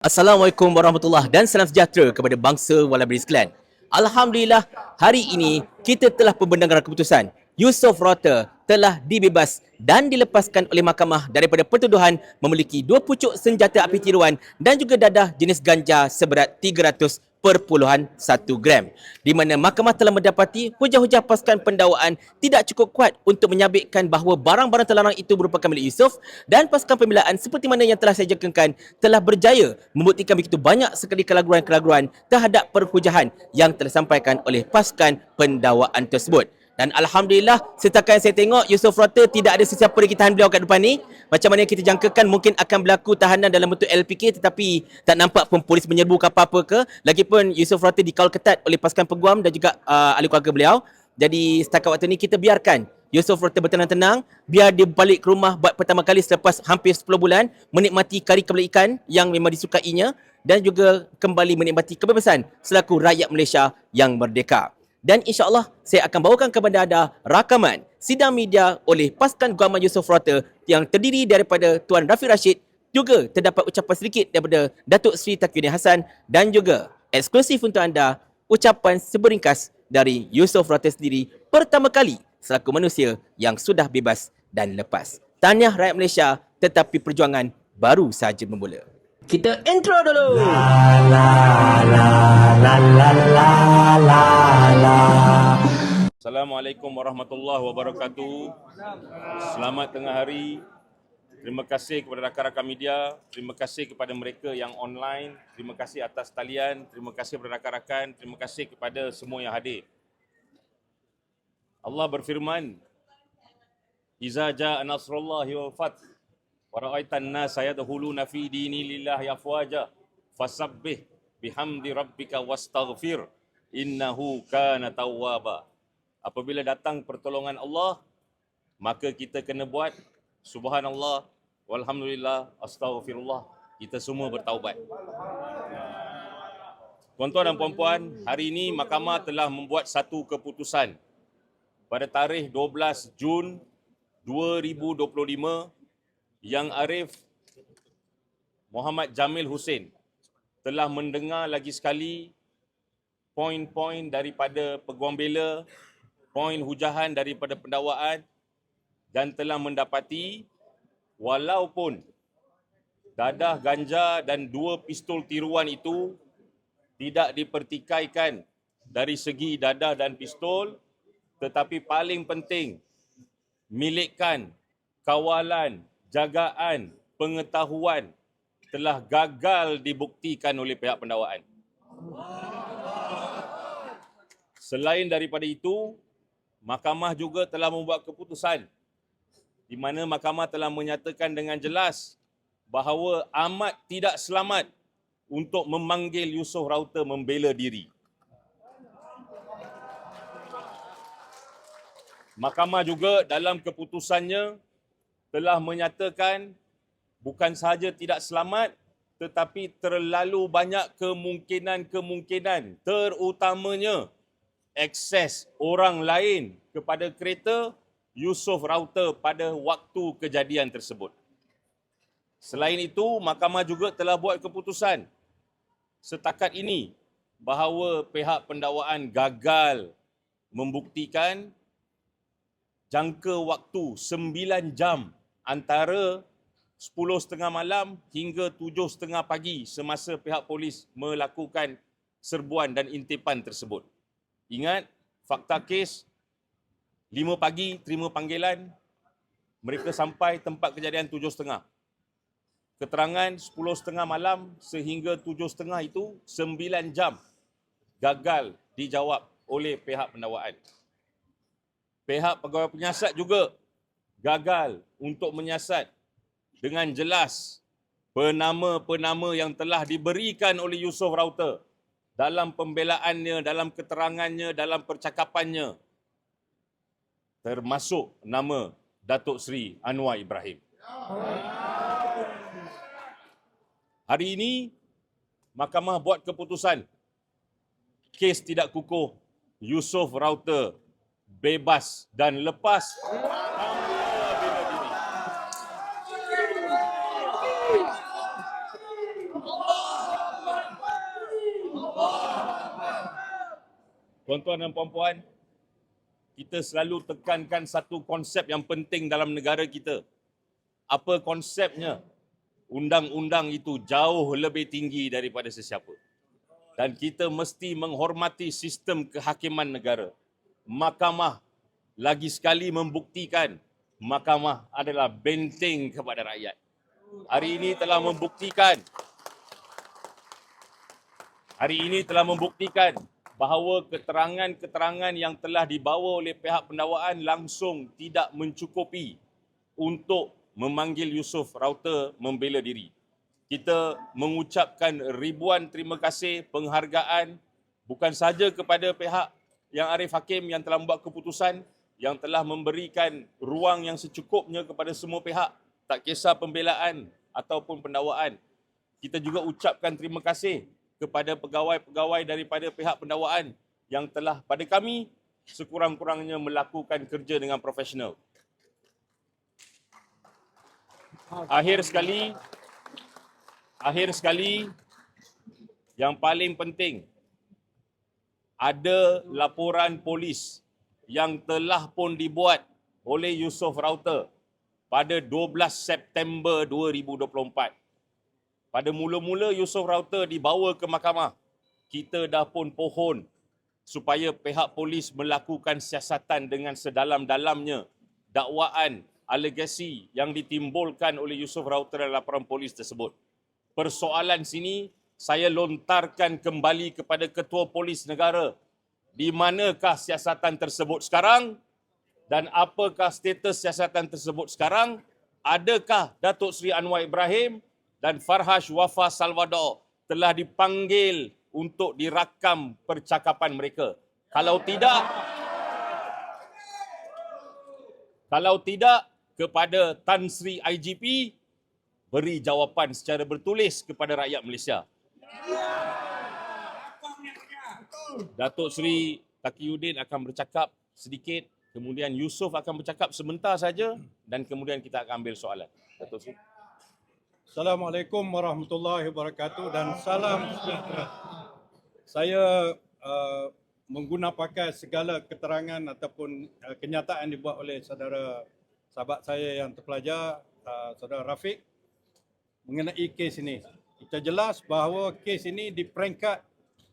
Assalamualaikum warahmatullahi dan salam sejahtera kepada bangsa Walabri sekalian. Alhamdulillah, hari ini kita telah pembendengaran keputusan Yusof Rota telah dibebas dan dilepaskan oleh mahkamah daripada pertuduhan memiliki dua pucuk senjata api tiruan dan juga dadah jenis ganja seberat 300 perpuluhan 1 gram di mana mahkamah telah mendapati hujah-hujah pasukan pendakwaan tidak cukup kuat untuk menyabitkan bahawa barang-barang terlarang itu merupakan milik Yusof dan pasukan pembelaan seperti mana yang telah saya jangkakan telah berjaya membuktikan begitu banyak sekali kelaguan-kelaguan terhadap perhujahan yang telah disampaikan oleh pasukan pendakwaan tersebut. Dan Alhamdulillah setakat yang saya tengok Yusof Rota tidak ada sesiapa lagi tahan beliau kat depan ni. Macam mana kita jangkakan mungkin akan berlaku tahanan dalam bentuk LPK tetapi tak nampak pun polis menyerbu ke apa-apa ke. Lagipun Yusof Rota dikawal ketat oleh pasukan peguam dan juga uh, ahli keluarga beliau. Jadi setakat waktu ni kita biarkan Yusof Rota bertenang-tenang biar dia balik ke rumah buat pertama kali selepas hampir 10 bulan menikmati kari kepala ikan yang memang disukainya dan juga kembali menikmati kebebasan selaku rakyat Malaysia yang merdeka dan insyaAllah saya akan bawakan kepada anda rakaman sidang media oleh pasukan Guaman Yusof Rota yang terdiri daripada Tuan Rafi Rashid juga terdapat ucapan sedikit daripada Datuk Seri Takwini Hassan dan juga eksklusif untuk anda ucapan seberingkas dari Yusof Rota sendiri pertama kali selaku manusia yang sudah bebas dan lepas. Tahniah rakyat Malaysia tetapi perjuangan baru saja bermula. Kita intro dulu. Assalamualaikum warahmatullahi wabarakatuh. Selamat tengah hari. Terima kasih kepada rakan-rakan media. Terima kasih kepada mereka yang online. Terima kasih atas talian. Terima kasih kepada rakan-rakan. Terima kasih kepada semua yang hadir. Allah berfirman, Iza ja'a nasrullahi wal fath wa ra'aitan nasa yadkhuluna fi dinillahi afwaja fasabbih bihamdi rabbika wastaghfir innahu kana tawwaba. Apabila datang pertolongan Allah, maka kita kena buat subhanallah walhamdulillah astaghfirullah. Kita semua bertaubat. Tuan-tuan dan puan-puan, hari ini mahkamah telah membuat satu keputusan pada tarikh 12 Jun 2025 yang Arif Muhammad Jamil Hussein telah mendengar lagi sekali poin-poin daripada peguam bela, poin hujahan daripada pendakwaan dan telah mendapati walaupun dadah ganja dan dua pistol tiruan itu tidak dipertikaikan dari segi dadah dan pistol tetapi paling penting milikkan kawalan, jagaan, pengetahuan telah gagal dibuktikan oleh pihak pendakwaan. Selain daripada itu, mahkamah juga telah membuat keputusan di mana mahkamah telah menyatakan dengan jelas bahawa amat tidak selamat untuk memanggil Yusof Rauter membela diri. Mahkamah juga dalam keputusannya telah menyatakan bukan sahaja tidak selamat tetapi terlalu banyak kemungkinan-kemungkinan terutamanya akses orang lain kepada kereta Yusof Rauter pada waktu kejadian tersebut. Selain itu, mahkamah juga telah buat keputusan setakat ini bahawa pihak pendakwaan gagal membuktikan jangka waktu 9 jam antara 10.30 malam hingga 7.30 pagi semasa pihak polis melakukan serbuan dan intipan tersebut. Ingat, fakta kes 5 pagi terima panggilan, mereka sampai tempat kejadian 7.30. Keterangan 10.30 malam sehingga 7.30 itu 9 jam gagal dijawab oleh pihak pendakwaan. Pihak pegawai penyiasat juga gagal untuk menyiasat dengan jelas penama-penama yang telah diberikan oleh Yusof Rauter dalam pembelaannya, dalam keterangannya, dalam percakapannya termasuk nama Datuk Seri Anwar Ibrahim. Hari ini mahkamah buat keputusan kes tidak kukuh Yusof Rauter bebas dan lepas Tuan-tuan dan puan-puan, kita selalu tekankan satu konsep yang penting dalam negara kita. Apa konsepnya? Undang-undang itu jauh lebih tinggi daripada sesiapa. Dan kita mesti menghormati sistem kehakiman negara. Mahkamah lagi sekali membuktikan mahkamah adalah benteng kepada rakyat. Hari ini telah membuktikan hari ini telah membuktikan bahawa keterangan-keterangan yang telah dibawa oleh pihak pendakwaan langsung tidak mencukupi untuk memanggil Yusof Rauter membela diri. Kita mengucapkan ribuan terima kasih penghargaan bukan sahaja kepada pihak yang Arif Hakim yang telah membuat keputusan yang telah memberikan ruang yang secukupnya kepada semua pihak tak kisah pembelaan ataupun pendakwaan. Kita juga ucapkan terima kasih kepada pegawai-pegawai daripada pihak pendakwaan yang telah pada kami sekurang-kurangnya melakukan kerja dengan profesional. Akhir sekali, akhir sekali, yang paling penting, ada laporan polis yang telah pun dibuat oleh Yusof Rauter pada 12 September 2024 pada mula-mula Yusof Rauter dibawa ke mahkamah, kita dah pun pohon supaya pihak polis melakukan siasatan dengan sedalam-dalamnya dakwaan alegasi yang ditimbulkan oleh Yusof Rauter dalam laporan polis tersebut. Persoalan sini saya lontarkan kembali kepada Ketua Polis Negara. Di manakah siasatan tersebut sekarang? Dan apakah status siasatan tersebut sekarang? Adakah Datuk Seri Anwar Ibrahim dan Farhash Wafa Salvador telah dipanggil untuk dirakam percakapan mereka. Kalau tidak, kalau tidak kepada Tan Sri IGP, beri jawapan secara bertulis kepada rakyat Malaysia. Datuk Seri Taqiyuddin akan bercakap sedikit, kemudian Yusof akan bercakap sebentar saja dan kemudian kita akan ambil soalan. Datuk Seri. Assalamualaikum warahmatullahi wabarakatuh dan salam sejahtera. Saya uh, mengguna pakai segala keterangan ataupun uh, kenyataan dibuat oleh saudara sahabat saya yang terpelajar, uh, saudara Rafiq mengenai kes ini. Kita jelas bahawa kes ini di peringkat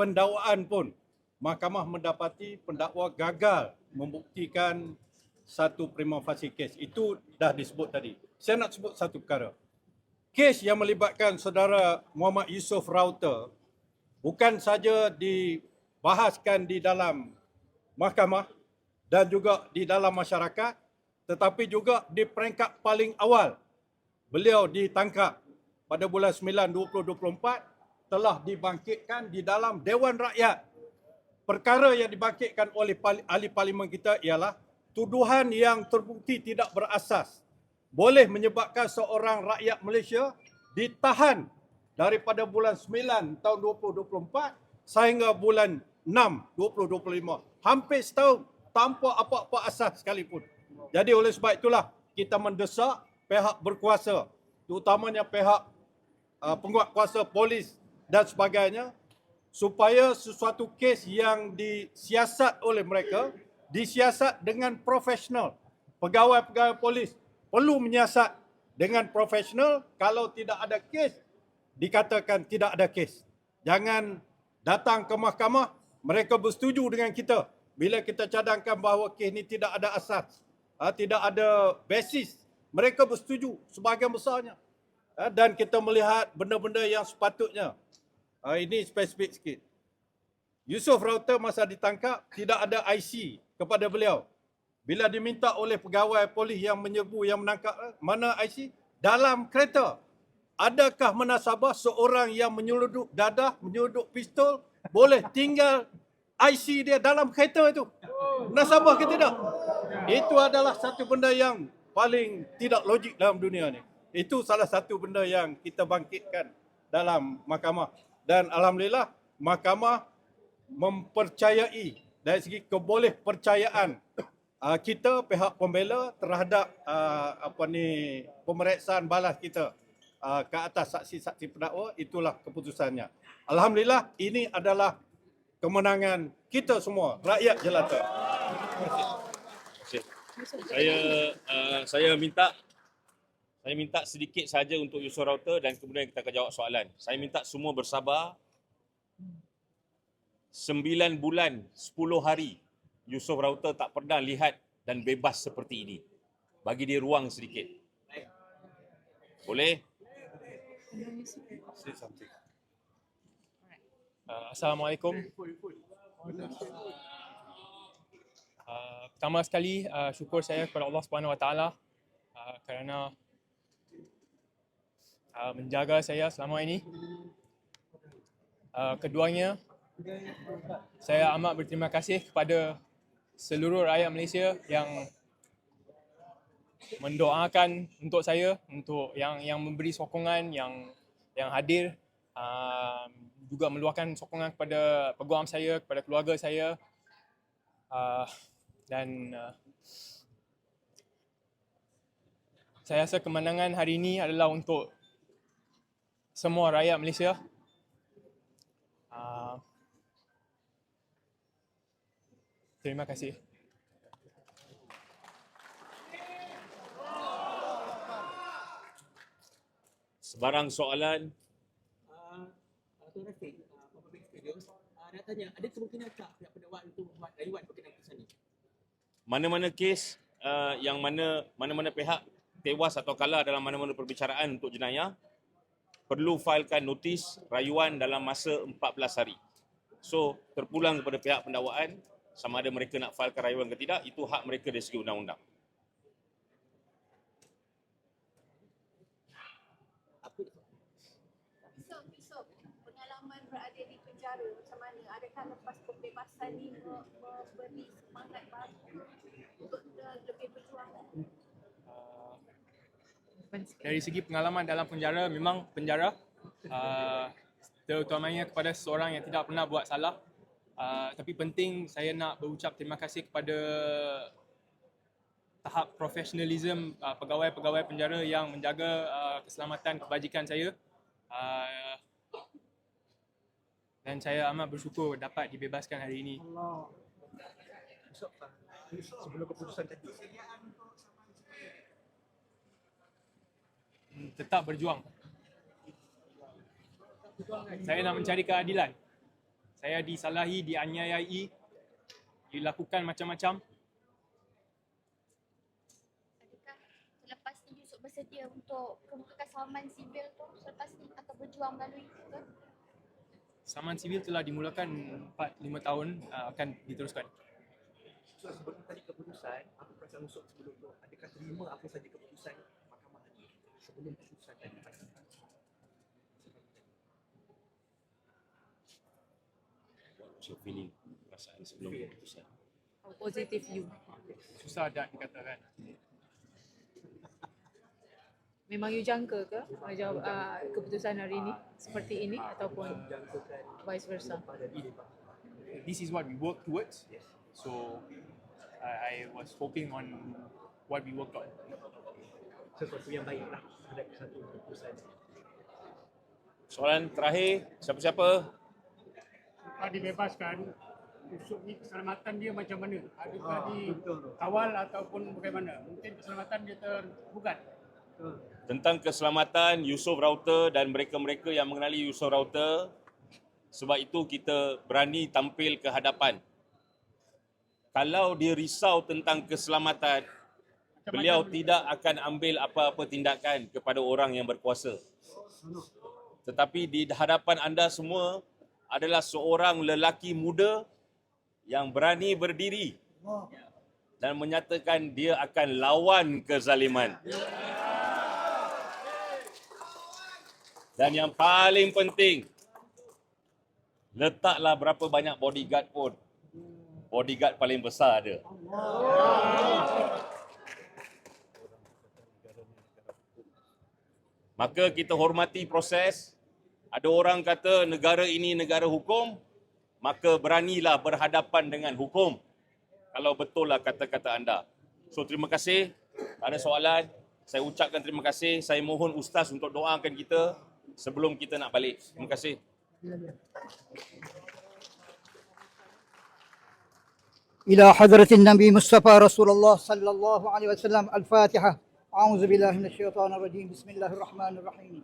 pendakwaan pun mahkamah mendapati pendakwa gagal membuktikan satu prima facie kes. Itu dah disebut tadi. Saya nak sebut satu perkara kes yang melibatkan saudara Muhammad Yusof Rauter bukan saja dibahaskan di dalam mahkamah dan juga di dalam masyarakat tetapi juga di peringkat paling awal beliau ditangkap pada bulan 9 2024 telah dibangkitkan di dalam Dewan Rakyat. Perkara yang dibangkitkan oleh ahli parlimen kita ialah tuduhan yang terbukti tidak berasas boleh menyebabkan seorang rakyat Malaysia ditahan daripada bulan 9 tahun 2024 sehingga bulan 6 2025. Hampir setahun tanpa apa-apa asas sekalipun. Jadi oleh sebab itulah kita mendesak pihak berkuasa terutamanya pihak uh, penguat kuasa polis dan sebagainya supaya sesuatu kes yang disiasat oleh mereka disiasat dengan profesional pegawai-pegawai polis perlu menyiasat dengan profesional kalau tidak ada kes dikatakan tidak ada kes. Jangan datang ke mahkamah mereka bersetuju dengan kita. Bila kita cadangkan bahawa kes ini tidak ada asas ha, tidak ada basis mereka bersetuju sebahagian besarnya. Ha, dan kita melihat benda-benda yang sepatutnya. Ha, ini spesifik sikit. Yusuf Rauter masa ditangkap tidak ada IC kepada beliau bila diminta oleh pegawai polis yang menyerbu yang menangkap eh, mana IC dalam kereta. Adakah menasabah seorang yang menyeluduk dadah menyeluduk pistol boleh tinggal IC dia dalam kereta itu? Menasabah ke tidak? Itu adalah satu benda yang paling tidak logik dalam dunia ni. Itu salah satu benda yang kita bangkitkan dalam mahkamah. Dan alhamdulillah mahkamah mempercayai dari segi keboleh percayaan uh, kita pihak pembela terhadap uh, apa ni pemeriksaan balas kita uh, ke atas saksi-saksi pendakwa itulah keputusannya. Alhamdulillah ini adalah kemenangan kita semua, rakyat jelata. Saya uh, saya minta saya minta sedikit saja untuk user router dan kemudian kita akan jawab soalan. Saya minta semua bersabar. 9 bulan 10 hari Yusof router tak pernah lihat dan bebas seperti ini. Bagi dia ruang sedikit. Boleh? Uh, Assalamualaikum. Uh, pertama sekali uh, syukur saya kepada Allah Subhanahu Wa Taala uh, kerana uh, menjaga saya selama ini. Uh, keduanya saya amat berterima kasih kepada seluruh rakyat Malaysia yang mendoakan untuk saya untuk yang yang memberi sokongan yang yang hadir uh, juga meluahkan sokongan kepada peguam saya kepada keluarga saya uh, dan uh, saya rasa kemenangan hari ini adalah untuk semua rakyat Malaysia. Uh, terima kasih. Sebarang soalan Uh, Tuan Rafiq, uh, Public Studios, uh, nak tanya, ada kemungkinan tak pihak pendakwa untuk membuat rayuan berkenaan keputusan ini? mana-mana kes uh, yang mana mana-mana pihak tewas atau kalah dalam mana-mana perbicaraan untuk jenayah perlu failkan notis rayuan dalam masa 14 hari. So, terpulang kepada pihak pendakwaan sama ada mereka nak failkan rayuan ke tidak, itu hak mereka dari segi undang-undang. Apa Besok, besok pengalaman berada di penjara macam mana? Adakah lepas pembebasan ni me- memberi semangat baru untuk uh, lebih berjuang? Dari segi pengalaman dalam penjara memang penjara uh, terutamanya kepada seseorang yang tidak pernah buat salah uh, tapi penting saya nak berucap terima kasih kepada tahap profesionalism uh, pegawai-pegawai penjara yang menjaga uh, keselamatan kebajikan saya uh, dan saya amat bersyukur dapat dibebaskan hari ini. sebelum keputusan tadi. Hmm, tetap berjuang. Saya nak mencari keadilan. Saya disalahi, dianiayai, dilakukan macam-macam. Adakah selepas ni Yusuf bersedia untuk kemukakan saman sivil tu selepas ni akan berjuang melalui ke? Saman sivil telah dimulakan 4-5 tahun uh, akan diteruskan. So sebelum tadi keputusan, apa perasaan Yusuf sebelum tu? Adakah terima apa saja keputusan mahkamah tadi? Sebelum keputusan tadi. What's your feeling, perasaan sebelum keputusan? positive view. Susah nak dikatakan. Memang you jangka ke uh, uh, keputusan hari ini seperti ini ataupun vice versa? This is what we work towards. So I, I was hoping on what we worked on. Sesuatu yang baik lah ada satu keputusan. Soalan terakhir, siapa-siapa? Lepas dibebaskan, Yusuf ni keselamatan dia macam mana? Adakah dikawal ataupun bagaimana? Mungkin keselamatan dia tergugat. Tentang keselamatan Yusof Router dan mereka-mereka yang mengenali Yusof Router. Sebab itu kita berani tampil ke hadapan. Kalau dia risau tentang keselamatan, beliau tidak akan ambil apa-apa tindakan kepada orang yang berkuasa. Tetapi di hadapan anda semua adalah seorang lelaki muda yang berani berdiri dan menyatakan dia akan lawan kezaliman. Dan yang paling penting, letaklah berapa banyak bodyguard pun. Bodyguard paling besar ada. Maka kita hormati proses. Ada orang kata negara ini negara hukum, maka beranilah berhadapan dengan hukum. Kalau betul lah kata-kata anda. So terima kasih. Tak ada soalan. Saya ucapkan terima kasih. Saya mohon ustaz untuk doakan kita sebelum kita nak balik. Terima kasih. إلى حضرة النبي مصطفى رسول الله صلى الله عليه وسلم الفاتحة أعوذ بالله من الشيطان الرجيم بسم الله الرحمن الرحيم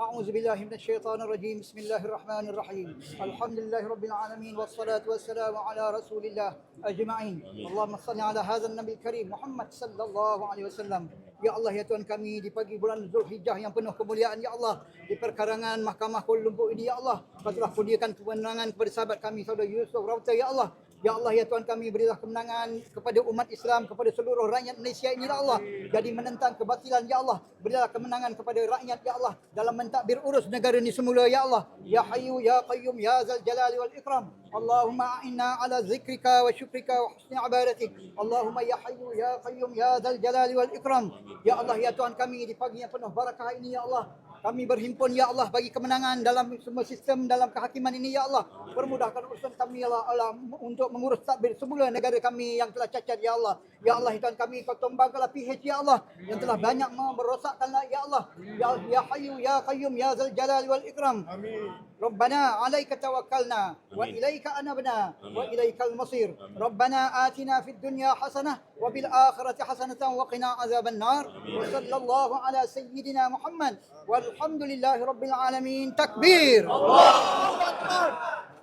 أعوذ بالله من الشيطان الرجيم بسم الله الرحمن الرحيم الحمد لله رب العالمين والصلاة والسلام على رسول الله أجمعين اللهم صل على هذا النبي الكريم محمد صلى الله عليه وسلم Ya Allah ya Tuhan kami di pagi bulan Zulhijjah yang penuh kemuliaan ya Allah di perkarangan Mahkamah Kuala Lumpur ini ya Allah kau telah kurniakan kemenangan kepada sahabat kami saudara Yusuf Rauta ya Allah Ya Allah ya Tuhan kami berilah kemenangan kepada umat Islam kepada seluruh rakyat Malaysia ini ya Allah. Jadi menentang kebatilan ya Allah. Berilah kemenangan kepada rakyat ya Allah dalam mentadbir urus negara ini semula ya Allah. Ya Hayyu ya Qayyum ya Zal Jalali wal Ikram. Allahumma a'inna ala zikrika wa syukrika wa husni ibadatik Allahumma ya Hayyu ya Qayyum ya Zal Jalali wal Ikram. Ya Allah ya Tuhan kami di pagi yang penuh barakah ini ya Allah kami berhimpun ya Allah bagi kemenangan dalam semua sistem dalam kehakiman ini ya Allah. Permudahkan urusan kami ya Allah, Allah untuk mengurus tadbir semula negara kami yang telah cacat ya Allah. Ya Allah hitam kami kau tumbangkanlah PH ya Allah yang telah banyak merosakkanlah ya Allah. Ya ya Hayyu ya Qayyum ya Zal Jalal wal Ikram. Amin. Rabbana alaika tawakkalna wa ilaika anabna wa ilaikal masir. Rabbana atina fid dunya hasanah wa bil akhirati hasanah wa qina azaban nar. Wa sallallahu ala sayyidina Muhammad wal Alhamdulillah Rabbil Alamin. Takbir. Allah.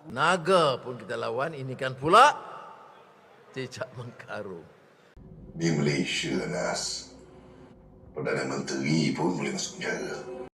Naga pun kita lawan Ini kan pula Cicak mengkarung. Di Malaysia Nas Perdana Menteri pun boleh masuk penjara.